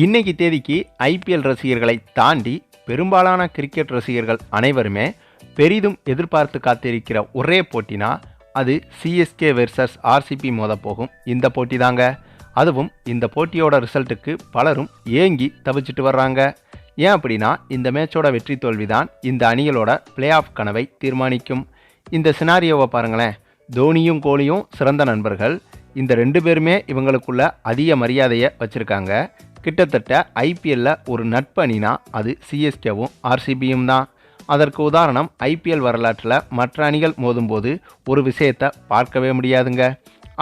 இன்னைக்கு தேதிக்கு ஐபிஎல் ரசிகர்களை தாண்டி பெரும்பாலான கிரிக்கெட் ரசிகர்கள் அனைவருமே பெரிதும் எதிர்பார்த்து காத்திருக்கிற ஒரே போட்டினா அது சிஎஸ்கே வெர்சஸ் ஆர்சிபி மோத போகும். இந்த போட்டி தாங்க. அதுவும் இந்த போட்டியோட ரிசல்ட்டுக்கு பலரும் ஏங்கி தவிச்சிட்டு வர்றாங்க. ஏன் அப்படின்னா இந்த மேட்சோட வெற்றி தோல்வி தான் இந்த அணிகளோட பிளே ஆஃப் கனவை தீர்மானிக்கும். இந்த சினாரியோவை பாருங்களேன். தோனியும் கோலியும் சிறந்த நண்பர்கள். இந்த ரெண்டு பேருமே இவங்களுக்குள்ள அதிக மரியாதையை வச்சுருக்காங்க. கிட்டத்தட்ட ஐபிஎல்ல ஒரு நட்பணினா அது சிஎஸ்கேவும் ஆர்சிபியும் தான். அதற்கு உதாரணம் ஐபிஎல் வரலாற்றில் மற்ற அணிகள் மோதும்போது ஒரு விஷயத்தை பார்க்கவே முடியாதுங்க.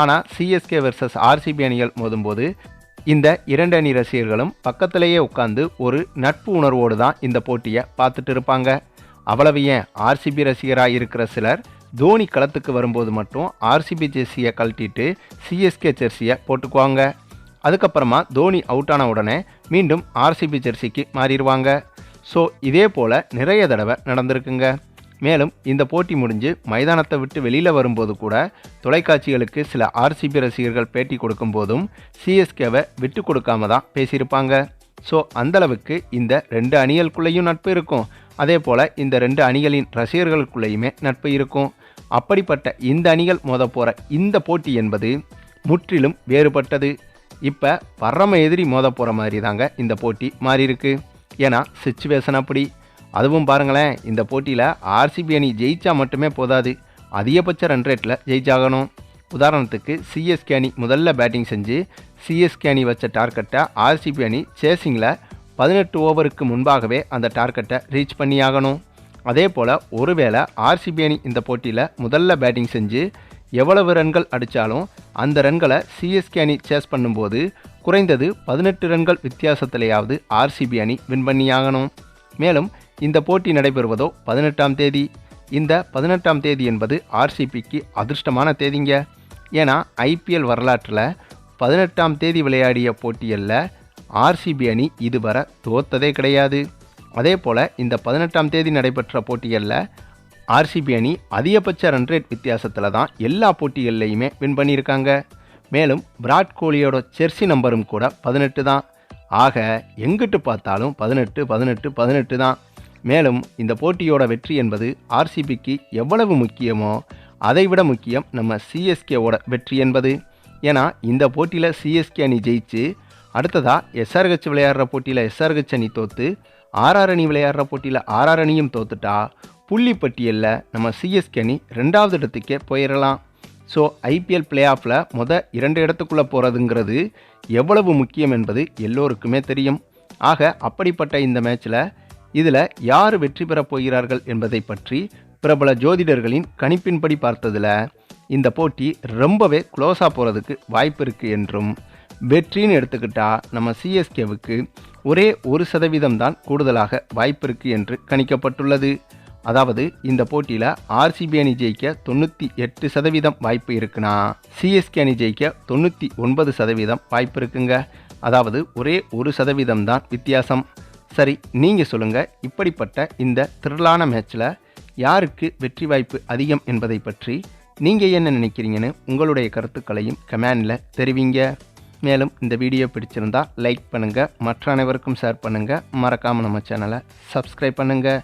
ஆனால் சிஎஸ்கே வெர்சஸ் ஆர்சிபி அணிகள் மோதும்போது இந்த இரண்டு அணி ரசிகர்களும் பக்கத்திலேயே உட்காந்து ஒரு நட்பு உணர்வோடு தான் இந்த போட்டியை பார்த்துட்டு இருப்பாங்க. அவ்வளவு ஏன் ஆர்சிபி ரசிகராக இருக்கிற சிலர் தோனி களத்துக்கு வரும்போது மட்டும் ஆர்சிபி ஜெர்சியை கழட்டிட்டு சிஎஸ்கே ஜெர்சியை போட்டுக்குவாங்க. அதுக்கப்புறமா தோனி அவுட் ஆன உடனே மீண்டும் ஆர்சிபி ஜெர்சிக்கு மாறிடுவாங்க. ஸோ இதே போல் நிறைய தடவை நடந்திருக்குங்க. மேலும் இந்த போட்டி முடிஞ்சு மைதானத்தை விட்டு வெளியில் வரும்போது கூட தொலைக்காட்சிகளுக்கு சில ஆர்சிபி ரசிகர்கள் பேட்டி கொடுக்கும்போதும் சிஎஸ்கேவை விட்டு கொடுக்காம தான் பேசியிருப்பாங்க. ஸோ அந்தளவுக்கு இந்த ரெண்டு அணிகளுக்குள்ளேயும் நட்பு இருக்கும். அதே போல் இந்த ரெண்டு அணிகளின் ரசிகர்களுக்குள்ளேயுமே நட்பு இருக்கும். அப்படிப்பட்ட இந்த அணிகள் மோத போகிற இந்த போட்டி என்பது முற்றிலும் வேறுபட்டது. இப்போ பரம எதிரி மோத போகிற மாதிரி தாங்க இந்த போட்டி மாறி இருக்கு. ஏன்னா சுச்சுவேஷன் அப்படி. அதுவும் பாருங்களேன் இந்த போட்டியில் ஆர்சிபி அணி ஜெயிச்சா மட்டுமே போதாது. அதிகபட்ச ரன் ரேட்டில் ஜெயிச்சாகணும். உதாரணத்துக்கு சிஎஸ்கே அணி முதல்ல பேட்டிங் செஞ்சு சிஎஸ்கே அணி வச்ச டார்கெட்டை ஆர்சிபி அணி சேசிங்கில் பதினெட்டு ஓவருக்கு முன்பாகவே அந்த டார்கெட்டை ரீச் பண்ணியாகணும். அதே போல் ஒருவேளை ஆர்சிபி அணி இந்த போட்டியில் முதல்ல பேட்டிங் செஞ்சு எவ்வளவு ரன்கள் அடித்தாலும் அந்த ரன்களை சிஎஸ்கே அணி சேஸ் பண்ணும்போது குறைந்தது பதினெட்டு ரன்கள் வித்தியாசத்திலேயாவது ஆர்சிபி அணி வின் பண்ணியாகணும். மேலும் இந்த போட்டி நடைபெறுவதோ பதினெட்டாம் தேதி. இந்த பதினெட்டாம் தேதி என்பது ஆர்சிபிக்கு அதிர்ஷ்டமான தேதிங்க. ஏன்னா ஐபிஎல் வரலாற்றில் பதினெட்டாம் தேதி விளையாடிய போட்டியில் ஆர்சிபி அணி இதுவரை தோத்ததே கிடையாது. அதே போல் இந்த பதினெட்டாம் தேதி நடைபெற்ற போட்டிகளில் ஆர்சிபி அணி அதிகபட்ச ரன் ரேட் வித்தியாசத்தில் தான் எல்லா போட்டிகள்லையுமே வின் பண்ணியிருக்காங்க. மேலும் விராட் கோலியோட செர்சி நம்பரும் கூட பதினெட்டு தான். ஆக எங்கிட்டு பார்த்தாலும் பதினெட்டு பதினெட்டு பதினெட்டு தான். மேலும் இந்த போட்டியோட வெற்றி என்பது ஆர்சிபிக்கு எவ்வளவு முக்கியமோ அதைவிட முக்கியம் நம்ம சிஎஸ்கேவோட வெற்றி என்பது. ஏன்னா இந்த போட்டியில் சிஎஸ்கே அணி ஜெயிச்சு அடுத்ததாக எஸ்ஆர்ஹெச் விளையாடுற போட்டியில் எஸ்ஆர்ஹெச் அணி தோற்று ஆர்ஆர் அணி விளையாடுற போட்டியில் ஆர்ஆர் அணியும் தோத்துட்டா புள்ளி பட்டியலில் நம்ம சிஎஸ்கே அணி ரெண்டாவது இடத்துக்கே போயிடலாம் ஸோ ஐபிஎல் பிளே ஆஃபில் முத இரண்டு இடத்துக்குள்ளே போகிறதுங்கிறது எவ்வளவு முக்கியம் என்பது எல்லோருக்குமே தெரியும். ஆக அப்படிப்பட்ட இந்த மேட்ச்சில் இதில் யார் வெற்றி பெறப் போகிறார்கள் என்பதை பற்றி பிரபல ஜோதிடர்களின் கணிப்பின்படி பார்த்ததில் இந்த போட்டி ரொம்பவே க்ளோஸாக போகிறதுக்கு வாய்ப்பு இருக்குது என்றும் வெற்றின்னு எடுத்துக்கிட்டால் நம்ம சிஎஸ்கேவுக்கு ஒரே ஒரு சதவீதம் தான் கூடுதலாக வாய்ப்பு இருக்குது என்று கணிக்கப்பட்டுள்ளது. அதாவது இந்த போட்டியில் ஆர்சிபி அணி ஜெயிக்க தொண்ணூற்றி எட்டு சதவீதம் வாய்ப்பு இருக்குன்னா சிஎஸ்கே அணி ஜெயிக்க தொண்ணூற்றி ஒன்பது சதவீதம் வாய்ப்பு இருக்குங்க. அதாவது ஒரே ஒரு சதவீதம் தான் வித்தியாசம். சரி நீங்கள் சொல்லுங்கள் இப்படிப்பட்ட இந்த திரளான மேட்ச்சில் யாருக்கு வெற்றி வாய்ப்பு அதிகம் என்பதை பற்றி நீங்கள் என்ன நினைக்கிறீங்கன்னு உங்களுடைய கருத்துக்களையும் கமெண்டில் தெரிவிங்க. மேலும் இந்த வீடியோ பிடிச்சிருந்தா லைக் பண்ணுங்கள் மற்ற அனைவருக்கும் ஷேர் பண்ணுங்கள் மறக்காமல் நம்ம சேனலை சப்ஸ்கிரைப் பண்ணுங்கள்